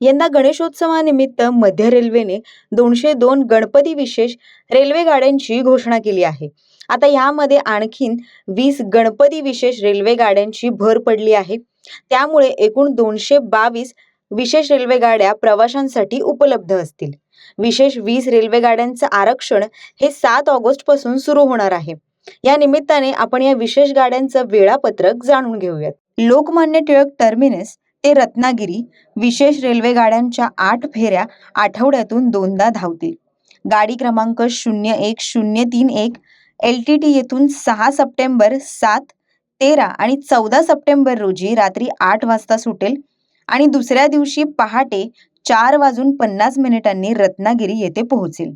यंदा गणेशोत्सवानिमित्त मध्य रेल्वेने दोनशे दोन गणपती विशेष रेल्वे गाड्यांची घोषणा केली आहे. आता यामध्ये आणखीन वीस गणपती विशेष रेल्वे गाड्यांची भर पडली आहे. त्यामुळे एकूण दोनशे बावीस विशेष रेल्वे गाड्या प्रवाशांसाठी उपलब्ध असतील. विशेष वीस रेल्वे गाड्यांचं आरक्षण हे सात ऑगस्टपासून सुरू होणार आहे. या निमित्ताने आपण या विशेष गाड्यांचं वेळापत्रक जाणून घेऊयात. लोकमान्य टिळक टर्मिनस ते रत्नागिरी विशेष रेल्वे गाड्यांच्या आठ फेऱ्या आठवड्यातून दोनदा धावतील. गाडी क्रमांक शून्य एक शून्य तीन एक एल टी टी येथून सहा सप्टेंबर सात तेरा आणि चौदा सप्टेंबर रोजी रात्री आठ वाजता सुटेल आणि दुसऱ्या दिवशी पहाटे चार वाजून पन्नास मिनिटांनी रत्नागिरी येथे पोहोचेल.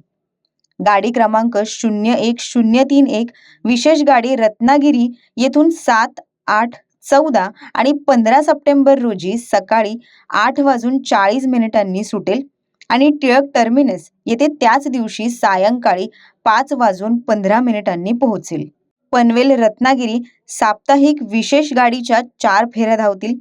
गाडी क्रमांक शून्य एक शून्य तीन एक विशेष गाडी रत्नागिरी येथून सात आठ चौदा आणि पंधरा सप्टेंबर रोजी सकाळी आठ वाजून चाळीस मिनिटांनी सुटेल आणि टिळक टर्मिनस येथे त्याच दिवशी सायंकाळी पाच वाजून पंधरा मिनिटांनी पोहोचेल. पनवेल रत्नागिरी साप्ताहिक विशेष गाडीच्या चार फेऱ्या धावतील.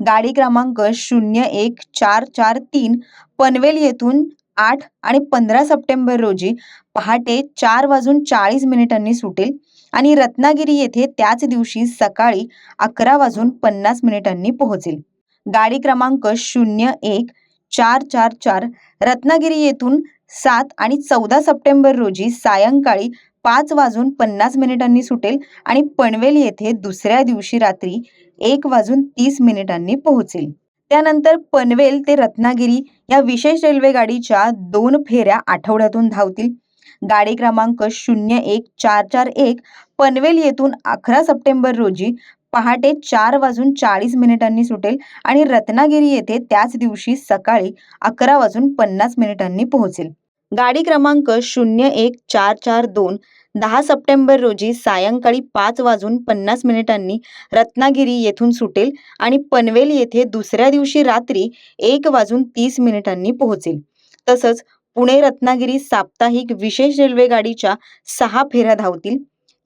गाडी क्रमांक शून्य एक चार चार तीन पनवेल येथून आठ आणि पंधरा सप्टेंबर रोजी पहाटे चार वाजून चाळीस मिनिटांनी सुटेल आणि रत्नागिरी येथे त्याच दिवशी सकाळी अकरा वाजून पन्नास मिनिटांनी पोहोचेल. गाडी क्रमांक शून्य एक चार चार चार रत्नागिरी येथून सात आणि चौदा सप्टेंबर रोजी सायंकाळी पाच वाजून पन्नास मिनिटांनी सुटेल आणि पनवेल येथे दुसऱ्या दिवशी रात्री एक वाजून तीस मिनिटांनी पोहोचेल. त्यानंतर पनवेल ते रत्नागिरी या विशेष रेल्वे गाडीच्या दोन फेऱ्या आठवड्यातून धावतील. गाडी क्रमांक शून्य एक चार चार एक पनवेल येथून अकरा सप्टेंबर रोजी पहाटे चार वाजून चाळीस मिनिटांनी सुटेल आणि रत्नागिरी येथे त्याच दिवशी सकाळी अकरा वाजून पन्नास मिनिटांनी पोहोचेल. गाडी क्रमांक शून्य एक चार चार दोन दहा सप्टेंबर रोजी सायंकाळी पाच वाजून पन्नास मिनिटांनी रत्नागिरी येथून सुटेल आणि पनवेल येथे दुसऱ्या दिवशी रात्री एक वाजून तीस मिनिटांनी पोहोचेल. तसंच पुणे रत्नागिरी साप्ताहिक विशेष रेल्वे गाडीच्या सहा फेऱ्या धावतील.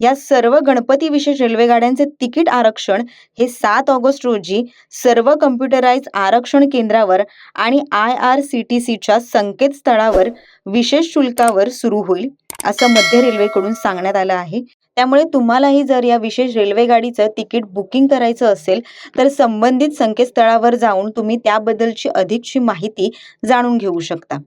या सर्व गणपती विशेष रेल्वे गाड्यांचे तिकीट आरक्षण हे सात ऑगस्ट रोजी सर्व कम्प्युटराइज आरक्षण केंद्रावर आणि आय आर सी टी सीच्या संकेतस्थळावर विशेष शुल्कावर सुरू होईल असं मध्य रेल्वेकडून सांगण्यात आलं आहे. त्यामुळे तुम्हालाही जर या विशेष रेल्वे गाडीचं तिकीट बुकिंग करायचं असेल तर संबंधित संकेतस्थळावर जाऊन तुम्ही त्याबद्दलची अधिकची माहिती जाणून घेऊ शकता.